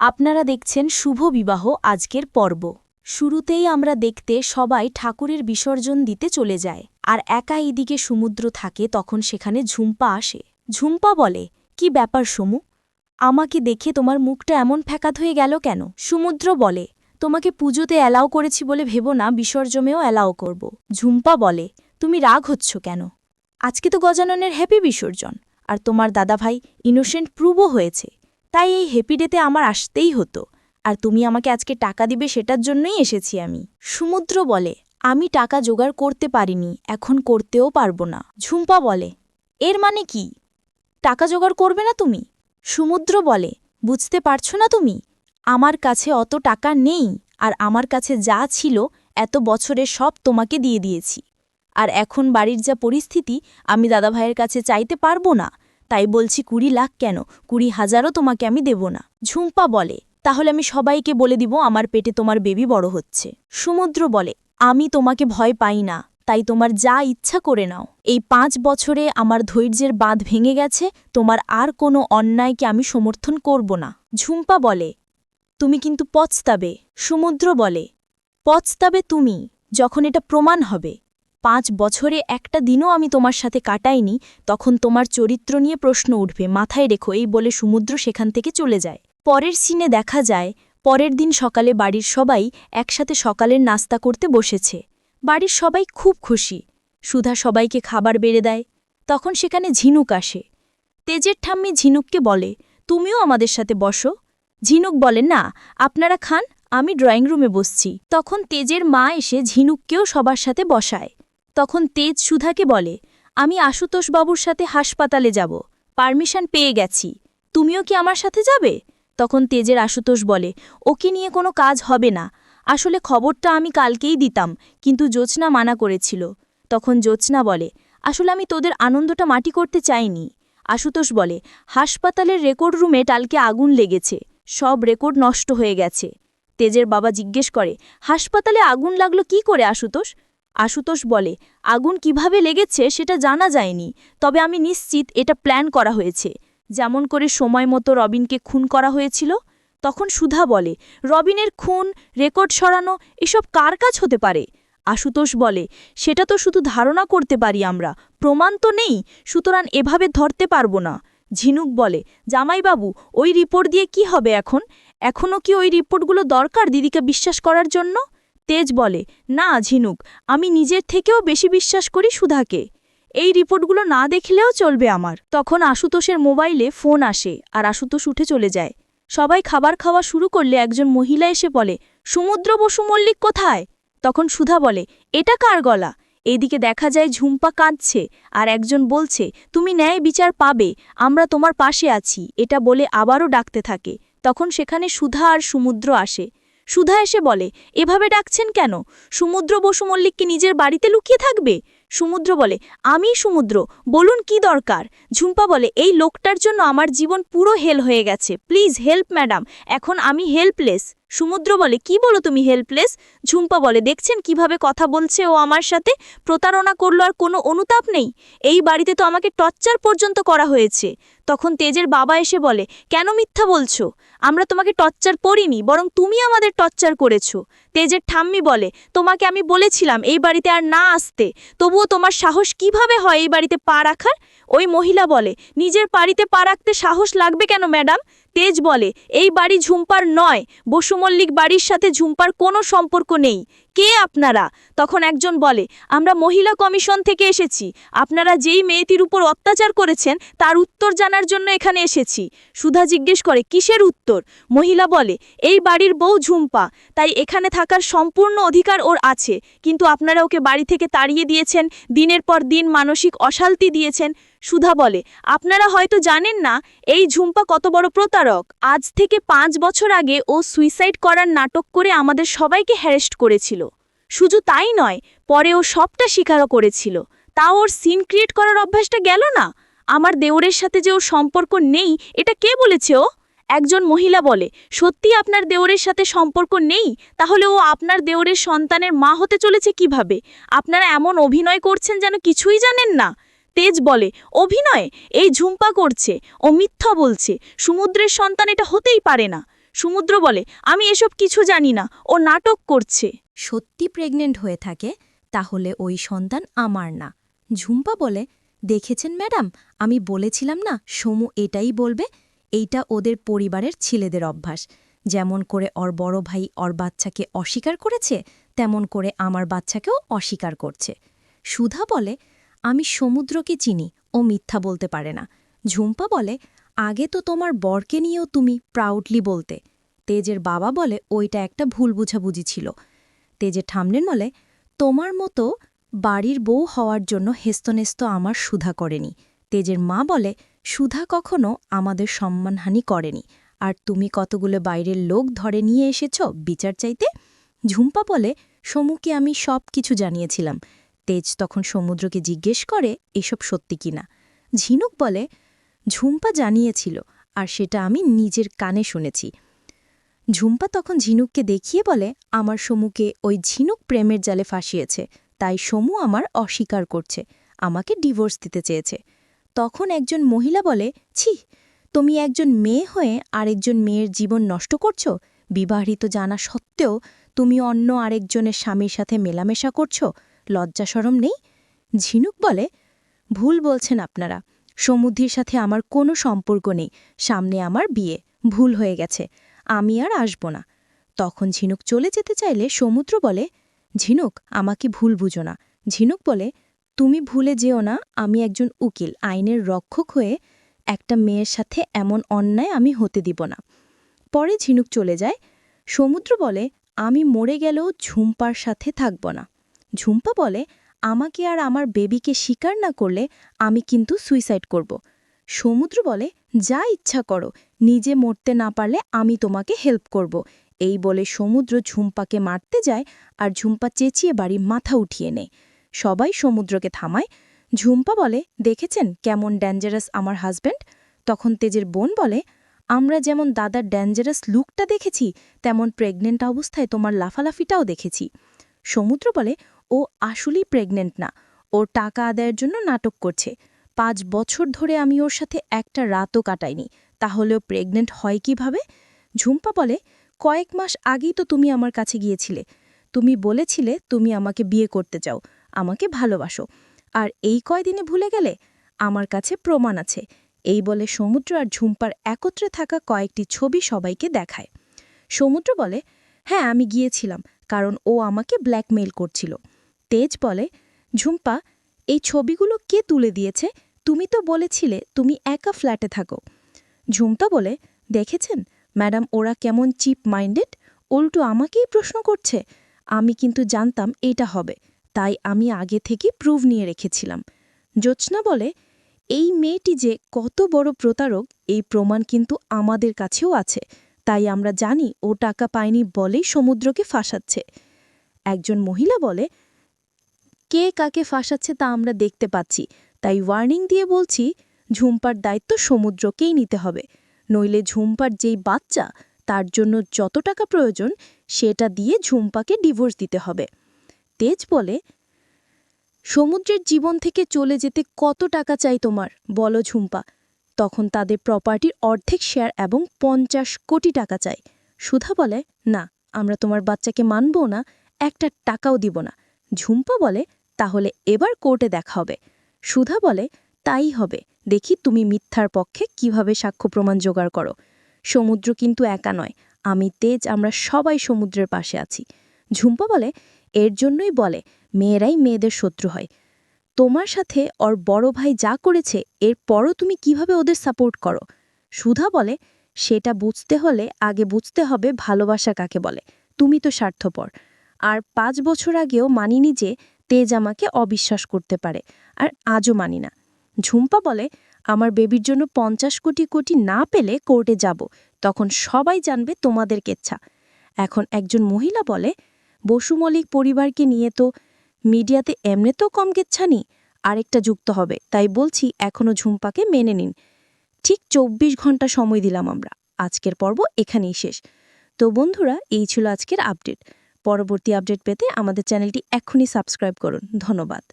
আপনারা দেখছেন শুভ বিবাহ আজকের পর্ব। শুরুতেই আমরা দেখতে সবাই ঠাকুরের বিসর্জন দিতে চলে যায়, আর একা এদিকে সমুদ্র থাকে তখন সেখানে ঝুম্পা আসে। ঝুম্পা বলে, কি ব্যাপার সমু? আমাকে দেখে তোমার মুখটা এমন ফ্যাকাত হয়ে গেল কেন? সমুদ্র বলে, তোমাকে পুজোতে অ্যালাও করেছি বলে ভেবো না, বিসর্জমেও অ্যালাও করব। ঝুম্পা বলে, তুমি রাগ হচ্ছ কেন? আজকে তো গজাননের হ্যাপি বিসর্জন, আর তোমার দাদাভাই ইনোসেন্ট প্রুভও হয়েছে। তাই এই হ্যাপি ডেতে আমার আসতেই হতো। আর তুমি আমাকে আজকে টাকা দিবে সেটার জন্যই এসেছি আমি। সমুদ্র বলে, আমি টাকা জোগাড় করতে পারিনি, এখন করতেও পারব না। ঝুম্পা বলে, এর মানে কি? টাকা জোগাড় করবে না তুমি? সমুদ্র বলে, বুঝতে পারছ না তুমি? আমার কাছে অত টাকা নেই, আর আমার কাছে যা ছিল, এত বছরে সব তোমাকে দিয়ে দিয়েছি। আর এখন বাড়ির যা পরিস্থিতি, আমি দাদাভাইয়ের কাছে চাইতে পারব না। তাই বলছি কুড়ি লাখ কেন? কুড়ি হাজারও তোমাকে আমি দেব না। ঝুম্পা বলে, তাহলে আমি সবাইকে বলে দিব আমার পেটে তোমার বেবি বড় হচ্ছে। সমুদ্র বলে, আমি তোমাকে ভয় পাই না, তাই তোমার যা ইচ্ছা করে নাও। এই পাঁচ বছরে আমার ধৈর্যের বাঁধ ভেঙে গেছে, তোমার আর কোনো অন্যায়কে আমি সমর্থন করব না। ঝুম্পা বলে, তুমি কিন্তু পচতাবে সমুদ্র বলে পচতাবে তুমি, যখন এটা প্রমাণ হবে। পাঁচ বছরে একটা দিনও আমি তোমার সাথে কাটাইনি, তখন তোমার চরিত্র নিয়ে প্রশ্ন উঠবে, মাথায় রেখো, এই বলে সমুদ্র সেখান থেকে চলে যায়। পরের সিনে দেখা যায়, পরের দিন সকালে বাড়ির সবাই একসাথে সকালের নাস্তা করতে বসেছে। বাড়ির সবাই খুব খুশি। সুধা সবাইকে খাবার বেড়ে দেয়। তখন সেখানে ঝিনুক আসে। তেজের ঠাম্মি ঝিনুককে বলে, তুমিও আমাদের সাথে বসো। ঝিনুক বলে, না, আপনারা খান, আমি ড্রয়িং রুমে বসছি। তখন তেজের মা এসে ঝিনুককেও সবার সাথে বসায়। তখন তেজ সুধাকে বলে, আমি আশুতোষবাবুর সাথে হাসপাতালে যাব, পারমিশন পেয়ে গেছি। তুমিও কি আমার সাথে যাবে? তখন তেজের আশুতোষ বলে, ওকে নিয়ে কোনো কাজ হবে না। আসলে খবরটা আমি কালকেই দিতাম, কিন্তু জোৎস্না মানা করেছিল। তখন জোৎস্না বলে, আসলে আমি তোদের আনন্দটা মাটি করতে চাইনি। আশুতোষ বলে, হাসপাতালের রেকর্ড রুমে টালকে আগুন লেগেছে, সব রেকর্ড নষ্ট হয়ে গেছে। তেজের বাবা জিজ্ঞেস করে, হাসপাতালে আগুন লাগল কি করে আশুতোষ? আশুতোষ বলে, আগুন কীভাবে লেগেছে সেটা জানা যায়নি, তবে আমি নিশ্চিত এটা প্ল্যান করা হয়েছে। যেমন করে সময় মতো রবিনকে খুন করা হয়েছিল? তখন সুধা বলে, রবিনের খুন, রেকর্ড সরানো, এসব কার কাজ হতে পারে? আশুতোষ বলে, সেটা তো শুধু ধারণা করতে পারি আমরা, প্রমাণ তো নেই, সুতরাং এভাবে ধরতে পারব না। ঝিনুক বলে, জামাইবাবু, ওই রিপোর্ট দিয়ে কি হবে এখন? এখনও কি ওই রিপোর্টগুলো দরকার দিদিকে বিশ্বাস করার জন্য? তেজ বলে, না, ঝিনুক, আমি নিজের থেকেও বেশি বিশ্বাস করি সুধাকে। এই রিপোর্টগুলো না দেখলেও চলবে আমার। তখন আশুতোষের মোবাইলে ফোন আসে আর আশুতোষ উঠে চলে যায়। সবাই খাবার খাওয়া শুরু করলে একজন মহিলা এসে বলে, সমুদ্র বসু মল্লিক কোথায়? তখন সুধা বলে, এটা কার গলা? এদিকে দেখা যায় ঝুম্পা কাঁদছে আর একজন বলছে, তুমি ন্যায় বিচার পাবে, আমরা তোমার পাশে আছি, এটা বলে আবারও ডাকতে থাকে। তখন সেখানে সুধা আর সমুদ্র আসে। সুধা এসে বলে, এভাবে ডাকছেন কেন? সমুদ্র বসু মল্লিক কি নিজের বাড়িতে লুকিয়ে থাকবে? সমুদ্র বলে, আমি সমুদ্র, বলুন কি দরকার? ঝুম্পা বলে, এই লোকটার জন্য আমার জীবন পুরো হেল হয়ে গেছে। প্লিজ হেল্প, ম্যাডাম, এখন আমি হেল্পলেস। সমুদ্র বলে, কি বলো তুমি হেল্পলেস ঝুম্পা বলে, দেখছেন কীভাবে কথা বলছে ও আমার সাথে? প্রতারণা করল আর কোনো অনুতাপ নেই? এই বাড়িতে তো আমাকে টর্চার পর্যন্ত করা হয়েছে। তখন তেজের বাবা এসে বলে, কেন মিথ্যা বলছো? আমরা তোমাকে টর্চার করিনি, বরং তুমি আমাদের টর্চার করেছ। তেজের ঠাম্মি বলে, তোমাকে আমি বলেছিলাম এই বাড়িতে আর না আসতে। তবুও তোমার সাহস কীভাবে হয় এই বাড়িতে পা রাখার? ওই মহিলা বলে, নিজের বাড়িতে পা রাখতে সাহস লাগবে কেন, ম্যাডাম? তেজ বলে, এই বাড়ি ঝুম্পার নয় বসুমল্লিক বাড়ির সাথে ঝুম্পার কোনো সম্পর্ক নেই। কে আপনারা? তখন একজন বলে, আমরা মহিলা কমিশন থেকে এসেছি। আপনারা যেই মেয়েটির উপর অত্যাচার করেছেন, তার উত্তর জানার জন্য এখানে এসেছি। সুধা জিজ্ঞেস করে, কিসের উত্তর? মহিলা বলে, এই বাড়ির বউ ঝুম্পা, তাই এখানে থাকার সম্পূর্ণ অধিকার ওর আছে। কিন্তু আপনারা ওকে বাড়ি থেকে তাড়িয়ে দিয়েছেন, দিনের পর দিন মানসিক অশান্তি দিয়েছেন। সুধা বলে, আপনারা হয়তো জানেন না, এই ঝুম্পা কত বড় প্রতারক। আজ থেকে পাঁচ বছর আগে ও সুইসাইড করার নাটক করে আমাদের সবাইকে হ্যারেস্ট করেছিল। শুধু তাই নয়, পরে ও সবটা স্বীকারও করেছিল। তাও ওর সিন ক্রিয়েট করার অভ্যাসটা গেল না? আমার দেওরের সাথে যে ওর সম্পর্ক নেই, এটা কে বলেছে ও? একজন মহিলা বলে, সত্যি আপনার দেওরের সাথে সম্পর্ক নেই? তাহলে ও আপনার দেওরের সন্তানের মা হতে চলেছে কীভাবে? আপনারা এমন অভিনয় করছেন যেন কিছুই জানেন না? তেজ বলে, অভিনয়? এই ঝুম্পা করছে, ও মিথ্যা বলছে, সমুদ্রের সন্তান এটা হতেই পারে না। সমুদ্র বলে, আমি এসব কিছু জানি না, ও নাটক করছে। সত্যি প্রেগনেন্ট হয়ে থাকে, তাহলে ওই সন্তান আমার না। ঝুম্পা বলে, দেখেছেন ম্যাডাম আমি বলেছিলাম না, সমু এটাই বলবে, এইটা ওদের পরিবারের ছেলেদের অভ্যাস। যেমন করে ওর বড় ভাই ওর বাচ্চাকে অস্বীকার করেছে, তেমন করে আমার বাচ্চাকেও অস্বীকার করছে। সুধা বলে আমি সমুদ্রকে চিনি ও মিথ্যা বলতে পারে না। ঝুম্পা বলে, আগে তো তোমার বরকে নিয়েও তুমি প্রাউডলি বলতে। তেজের বাবা বলে, ওইটা একটা ভুল বুঝাবুঝি ছিল। তেজে ঠামলেন বলে, তোমার মতো বাড়ির বউ হওয়ার জন্য হেস্তনেস্ত আমার সুধা করেনি। তেজের মা বলে, সুধা কখনো আমাদের সম্মানহানি করেনি। আর তুমি কতগুলো বাইরের লোক ধরে নিয়ে এসেছ বিচার চাইতে? ঝুম্পা বলে সমুকে আমি সব কিছু জানিয়েছিলাম। তেজ তখন সমুদ্রকে জিজ্ঞেস করে, এসব সত্যি কিনা ঝিনুক বলে, ঝুম্পা জানিয়েছিল, আর সেটা আমি নিজের কানে শুনেছি। ঝুম্পা তখন ঝিনুককে দেখিয়ে বলে, আমার সমুকে ওই ঝিনুক প্রেমের জালে ফাঁসিয়েছে, তাই সমু আমার অস্বীকার করছে, আমাকে ডিভোর্স দিতে চেয়েছে। তখন একজন মহিলা বলে, ছি, তুমি একজন মেয়ে হয়ে আরেকজন মেয়ের জীবন নষ্ট করছ? বিবাহিত জানা সত্ত্বেও তুমি অন্য আরেকজনের স্বামীর সাথে মেলামেশা করছ? লজ্জা সরম নেই? ঝিনুক বলে, ভুল বলছেন আপনারা। সমুদ্রির সাথে আমার কোনো সম্পর্ক নেই। সামনে আমার বিয়ে। ভুল হয়ে গেছে। আমি আর আসব না। তখন ঝিনুক চলে যেতে চাইলে সমুদ্র বলে, ঝিনুক, আমাকে ভুল বুঝো না। ঝিনুক বলে, তুমি ভুলে যেও না, আমি একজন উকিল। আইনের রক্ষক হয়ে একটা মেয়ের সাথে এমন অন্যায় আমি হতে দিব না। পরে ঝিনুক চলে যায়। সমুদ্র বলে, আমি মরে গেলেও ঝুম্পার সাথে থাকব না। ঝুম্পা বলে, আমাকে আর আমার বেবিকে স্বীকার না করলে আমি কিন্তু সুইসাইড করব। সমুদ্র বলে, যা ইচ্ছা করো, নিজে মরতে না পারলে আমি তোমাকে হেল্প করব। এই বলে সমুদ্র ঝুম্পাকে মারতে যায় আর ঝুম্পা চেঁচিয়ে বাড়ি মাথা উঠিয়ে নেয়। সবাই সমুদ্রকে থামায়। ঝুম্পা বলে, দেখেছেন কেমন ড্যাঞ্জারাস আমার হাজব্যান্ড? তখন তেজের বোন বলে, আমরা যেমন দাদার ডেঞ্জারাস লুকটা দেখেছি, তেমন প্রেগনেন্ট অবস্থায় তোমার লাফালাফিটাও দেখেছি। সমুদ্র বলে ও আসলেই প্রেগনেন্ট না। ওর টাকা আদায়ের জন্য নাটক করছে। পাঁচ বছর ধরে আমি ওর সাথে একটা রাতও কাটাইনি। তাহলেও প্রেগনেন্ট হয় কীভাবে? ঝুম্পা বলে, কয়েক মাস আগেই তো তুমি আমার কাছে গিয়েছিলে। তুমি বলেছিলে তুমি আমাকে বিয়ে করতে চাও, আমাকে ভালোবাসো। আর এই কয়দিনে ভুলে গেলে? আমার কাছে প্রমাণ আছে। এই বলে সমুদ্র আর ঝুম্পার একত্রে থাকা কয়েকটি ছবি সবাইকে দেখায়। সমুদ্র বলে হ্যাঁ আমি গিয়েছিলাম, কারণ ও আমাকে ব্ল্যাকমেইল করছিল। তেজ বলে, ঝুম্পা, এই ছবিগুলো কে তুলে দিয়েছে? তুমি তো বলেছিলে তুমি একা ফ্ল্যাটে থাকো। ঝুম্পা বলে, দেখেছেন? ম্যাডাম, ওরা কেমন চিপ মাইন্ডেড। উল্টো আমাকেই প্রশ্ন করছে। আমি কিন্তু জানতাম এটা হবে। তাই আমি আগে থেকে প্রুভ নিয়ে রেখেছিলাম। জ্যোৎস্না বলে, এই মেয়েটি যে কত বড় প্রতারক, এই প্রমাণ কিন্তু আমাদের কাছেও আছে। তাই আমরা জানি ও টাকা পায়নি বলেই সমুদ্রকে ফাঁসাচ্ছে। একজন মহিলা বলে কে কাকে ফাঁসাচ্ছে তা আমরা দেখতে পাচ্ছি। তাই ওয়ার্নিং দিয়ে বলছি, ঝুম্পার দায়িত্ব সমুদ্রকেই নিতে হবে। নইলে ঝুম্পার যেই বাচ্চা, তার জন্য যত টাকা প্রয়োজন, সেটা দিয়ে ঝুম্পাকে ডিভোর্স দিতে হবে। তেজ বলে, সমুদ্রের জীবন থেকে চলে যেতে কত টাকা চাই তোমার? বলো ঝুম্পা। তখন তাদের প্রপার্টির অর্ধেক শেয়ার এবং পঞ্চাশ কোটি টাকা চাই। সুধা বলে, না, আমরা তোমার বাচ্চাকে মানবো না, একটা টাকাও দিব না। ঝুম্পা বলে তাহলে এবার কোর্টে দেখা হবে। সুধা বলে, তাই হবে। দেখি তুমি মিথ্যার পক্ষে কীভাবে সাক্ষ্য প্রমাণ জোগাড় করো। সমুদ্র কিন্তু একা নয়। আমি তেজ, আমরা সবাই সমুদ্রের পাশে আছি। ঝুম্পা বলে, এর জন্যই বলে, মেয়েরাই মেয়েদের শত্রু হয়। তোমার সাথে ওর বড় ভাই যা করেছে এর পরও তুমি কীভাবে ওদের সাপোর্ট করো? সুধা বলে, সেটা বুঝতে হলে আগে বুঝতে হবে ভালোবাসা কাকে বলে। তুমি তো স্বার্থপর। আর পাঁচ বছর আগেও মানিনি যে তেজ আমাকে অবিশ্বাস করতে পারে, আর আজও মানি না। ঝুম্পা বলে, আমার বেবির জন্য পঞ্চাশ কোটি কোটি না পেলে কোর্টে যাব, তখন সবাই জানবে তোমাদের কেচ্ছা। এখন একজন মহিলা বলে, বসু মল্লিক পরিবারকে নিয়ে তো মিডিয়াতে এমনিতেও কম গেচ্ছানি আরেকটা যুক্ত হবে, তাই বলছি এখনও ঝুম্পাকে মেনে নিন। ঠিক চব্বিশ ঘণ্টা সময় দিলাম আমরা, আজকের পর্ব এখানেই শেষ। তো বন্ধুরা, এই ছিল আজকের আপডেট। পরবর্তী আপডেট পেতে আমাদের চ্যানেলটি এখনই সাবস্ক্রাইব করুন। ধন্যবাদ।